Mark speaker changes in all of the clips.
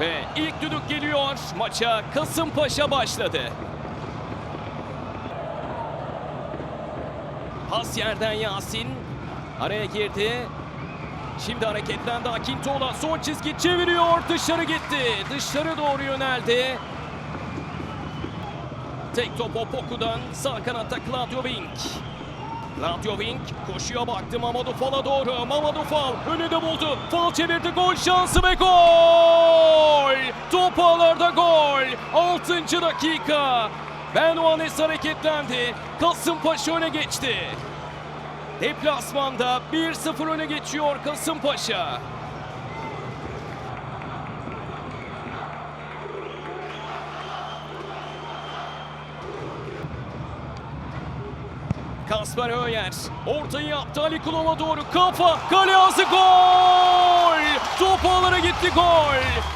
Speaker 1: Ve ilk düdük geliyor. Maça Kasımpaşa başladı. Pas yerden Yasin. Araya girdi. Şimdi hareketlendi Akintola. Son çizgi çeviriyor. Dışarı gitti. Dışarı doğru yöneldi. Tek top Opoku'dan sağ kanatta Claudio Wink. Claudio Wink koşuya baktı Mamadou Fal'a doğru. Mamadou Fal önünde buldu. Fal çevirdi gol şansı ve gol! Top ağlarda gol. 6. dakika. Benoanes hareketlendi. Kasımpaşa öne geçti. Deplasmanda 1-0 öne geçiyor Kasımpaşa. Kasper Öyer ortayı yaptı Ali Kulova doğru kafa kale ağzı gol top ağlara gitti gol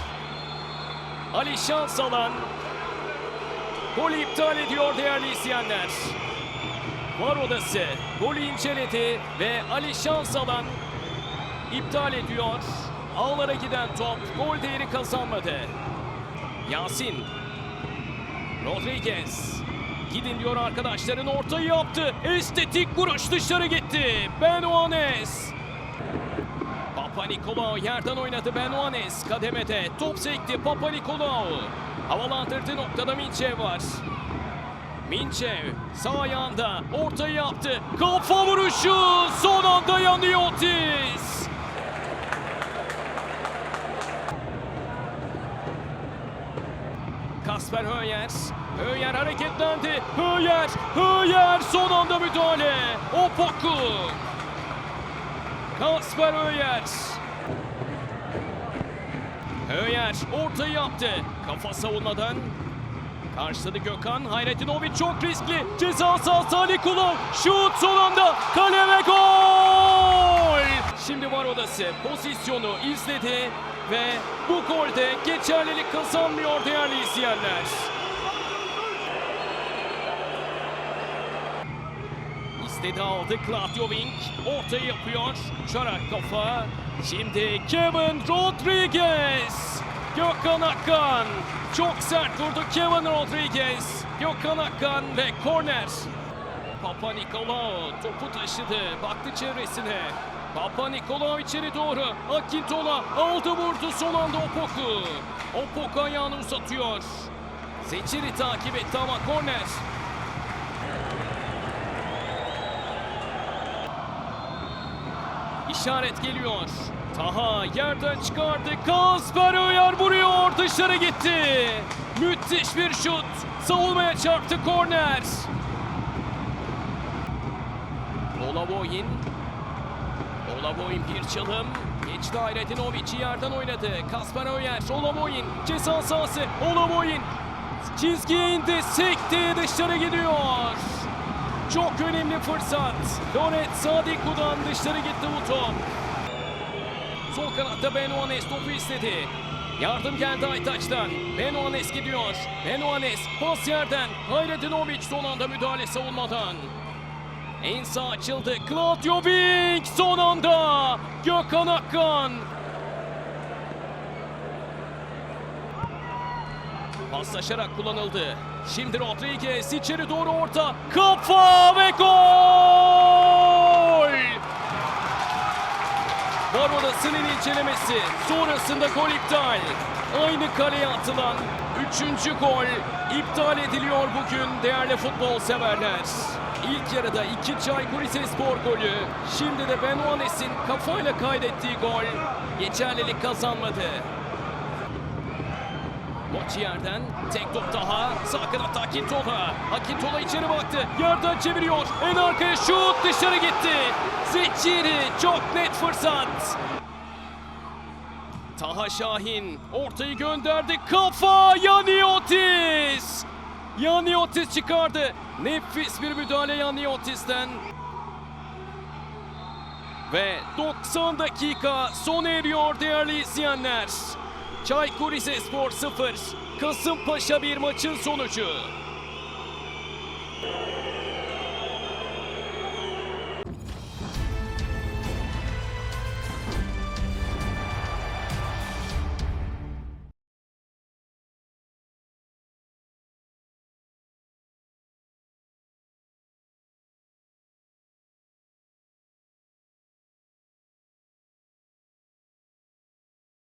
Speaker 1: Ali Şansalan golü iptal ediyor değerli izleyenler var odası golü inceledi ve Ali Şansalan iptal ediyor ağlara giden top gol değeri kazanmadı Yasin Rodriguez Gidin diyor arkadaşların ortayı yaptı. Estetik vuruş dışarı gitti. Benoanes. Papa Nikolaou yerden oynadı Benoanes kademede. Top sekti Papa Nikolaou. Havalandırdığı noktada Minçev var. Minçev sağ ayağında ortayı yaptı. Kafa vuruşu son anda yanıyor Otis. Kasper Höyer. Höyer hareketlendi. Höyer. Höyer son anda müdahale. Opoku. Kasper Höyer. Höyer ortayı yaptı. Kafa savunmadan. Karşıladı Gökhan. Hayretinovic çok riskli. Ceza sahası Ali Kulov. Şut son anda. Kale ve gol. Şimdi var odası. Pozisyonu izledi ve bu golde geçerlilik kazanmıyor değerli izleyenler. İstedi aldı Claudio Wink. Ortayı yapıyor. Uçarak kafa. Şimdi Kevin Rodriguez. Gökhan Akkan. Çok sert vurdu Kevin Rodriguez. Gökhan Akkan ve korner. Papa Nikolaou topu taşıdı. Baktı çevresine. Papa Nikolaou içeri doğru. Akintola aldı vurdu son anda Opoku. Opoku ayağını uzatıyor. Seçiri takip etti ama korner. İşaret geliyor. Taha yerden çıkardı. Kasper Öyer vuruyor. Dışarı gitti. Müthiş bir şut. Savunmaya çarptı korner. Olavoyin. Olavoyin bir çalım. Geçti Hayretinovic yerden oynadı. Kasper Öyer. Olavoyin. Ceza sahası. Olavoyin. Çizgiye indi. Sekti. Dışarı gidiyor. Çok önemli fırsat. Loret Sadiku'dan dışarı gitti bu top. Sol kanatta Benoanes topu istedi. Yardım geldi Aytaç'tan. Benoanes gidiyor. Benoanes pas yerden. Hayretinovic son anda müdahale savunmadan. En sağ açıldı. Wink son anda. Gökhan Akkan. Paslaşarak kullanıldı. Şimdi Rodriguez içeri doğru orta. Kafa ve gol! Var odasının incelemesi. Sonrasında gol iptal. Aynı kaleye atılan üçüncü gol iptal ediliyor bugün değerli futbol severler. İlk yarıda iki Çaykur Rizespor golü. Şimdi de Benoanes'in kafayla kaydettiği gol geçerlilik kazanmadı. Moçiyer'den tek top daha. Sağ kanatta Akintola. Akintola içeri baktı. Yerden çeviriyor. En arkaya şut dışarı gitti. Zeçiri çok net fırsat. Taha Şahin ortayı gönderdi. Kafa Yaniotis. Yaniotis çıkardı. Nefis bir müdahale Yaniotis'ten. Ve 90 dakika sona eriyor değerli izleyenler. Çaykur Rizespor 0, Kasımpaşa bir maçın sonucu.